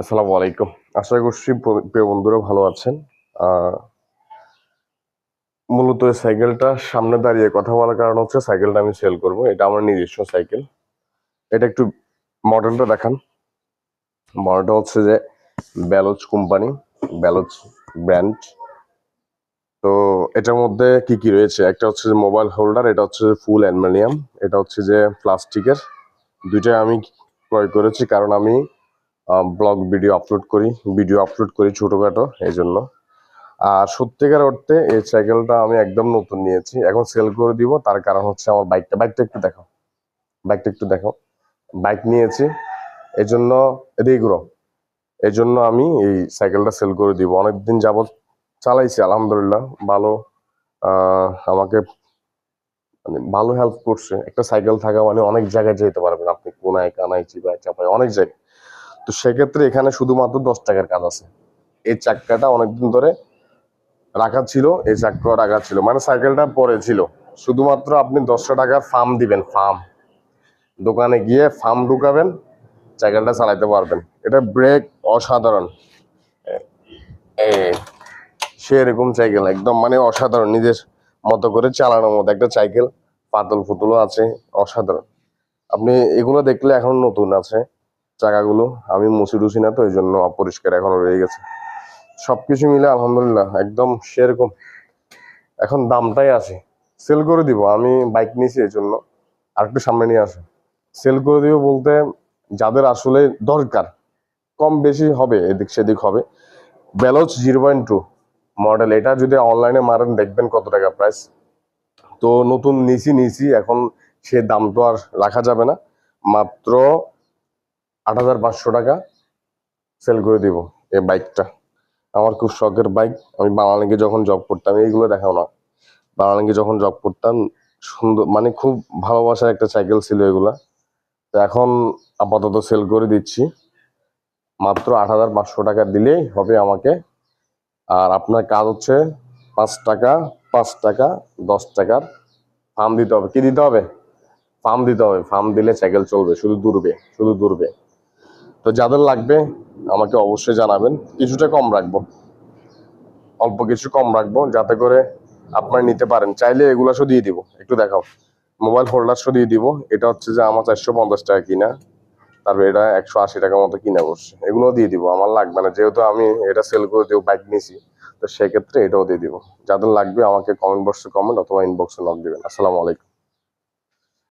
আসসালামু আলাইকুম। আশা করছি প্রিয় বন্ধুরা ভালো আছেন। মূলত সাইকেলটা সামনে দাঁড়িয়ে কথা বলার কারণ হচ্ছে সাইকেলটা আমি সেল করব। এটা আমার নিজস্ব সাইকেল। এটা একটু মডেলটা দেখান। মডেলটা হচ্ছে যে ব্যালোচ কোম্পানি ব্যালোচ ব্র্যান্ড। তো এটার মধ্যে কি কি রয়েছে? একটা হচ্ছে যে মোবাইল হোল্ডার, এটা হচ্ছে যে ফুল অ্যালুমিনিয়াম, এটা হচ্ছে যে প্লাস্টিকের। দুইটাই আমি ক্রয় করেছি কারণ আমি ব্লগ ভিডিও আপলোড করি ভিডিও আপলোড করি ছোটোখাটো এই জন্য আর সত্যিকার অর্থে এই সাইকেলটা আমি একদম নতুন নিয়েছি। এখন সেল করে দিব, তার কারণ হচ্ছে আমার বাইকটা বাইকটা একটু দেখাও। বাইকটা একটু দেখাও। বাইক নিয়েছি এই জন্য ঘুরো। এই জন্য আমি এই সাইকেলটা সেল করে দিব। অনেকদিন যাবত চালাইছি, আলহামদুলিল্লাহ। ভালো আমাকে মানে ভালো হেল্প করছে। একটা সাইকেল থাকা মানে অনেক জায়গায় যেতে পারবেন। আপনি কোনায়, কানায় চিপায় চাপায়, অনেক জায়গায়। তো সেক্ষেত্রে এখানে শুধুমাত্র দশ টাকার কাজ আছে। এই চাক্কাটা অনেকদিন ধরে রাখা ছিল, এই চাক্কা রাখা ছিল মানে সাইকেলটা পরে ছিল। শুধুমাত্র আপনি দশটা টাকার ফার্ম দিবেন ফার্ম দোকানে গিয়ে ফার্ম ঢুকাবেন সাইকেলটা চালাইতে পারবেন। এটা ব্রেক অসাধারণ। সেরকম সাইকেল একদম মানে অসাধারণ, নিজের মতো করে চালানোর মতো একটা সাইকেল পাতল ফুতলও আছে, অসাধারণ। আপনি এগুলো দেখলে এখন নতুন আছে। চাকাগুলো। আমি মুছি টুছি না তো, এই জন্য অপরিষ্কার এখনও রয়ে গেছে। সবকিছু মিলে আলহামদুলিল্লাহ একদম সেরকম। এখন দামটাই আছে। সেল করে দিব, আমি বাইক নিয়েছি এই জন্য। আর একটু সামনে নিয়ে আসো। সেল করে দিব বলতে যাদের আসলে দরকার, কম বেশি হবে, এদিক সেদিক হবে। ব্যালোচ জিরো পয়েন্ট টু মডেল এটা যদি অনলাইনে মারেন, দেখবেন কত টাকা প্রাইস তো নতুন নিছি নিছি, এখন সে দাম তো আর রাখা যাবে না। মাত্র আট হাজার পাঁচশো টাকা সেল করে দিব এই বাইকটা আমার খুব শখের বাইক আমি বাংলালিঙ্কে যখন জব করতাম, এইগুলো দেখাও না। বাংলালিঙ্কে যখন জব করতাম, সুন্দর মানে খুব ভালোবাসার একটা সাইকেল ছিল এগুলা। তো এখন আপাতত সেল করে দিচ্ছি। মাত্র আট হাজার পাঁচশো টাকা দিলেই হবে আমাকে। আর আপনার কাজ হচ্ছে পাঁচ টাকা পাঁচ টাকা, দশ টাকার ফার্ম দিতে হবে। কি দিতে হবে? ফার্ম দিতে হবে। ফার্ম দিলে সাইকেল চলবে, শুধু দূরবে শুধু দূরবে তো যাদের লাগবে, আমাকে অবশ্যই জানাবেন। কিছুটা কম রাখব। অল্প কিছু কম রাখব, যাতে করে আপনারা নিতে পারেন। চাইলে এগুলা শুধু দিয়ে দিব। একটু দেখাও। মোবাইল হোল্ডার শুধু দিয়ে দিব। এটা হচ্ছে যে আমার চারশো পঞ্চাশ টাকা কিনা। তারপর এটা একশো আশি টাকা মতো কিনা বসছে। এগুলো দিয়ে দিব। আমার লাগবে না। যেহেতু আমি এটা সেল করে দেবো বাইক নিয়েছি তো সেক্ষেত্রে এটাও দিয়ে দিব। যাদের লাগবে, আমাকে কমেন্ট বক্সে কমেন্ট অথবা ইনবক্সে নক দিবেন। আসসালামু আলাইকুম।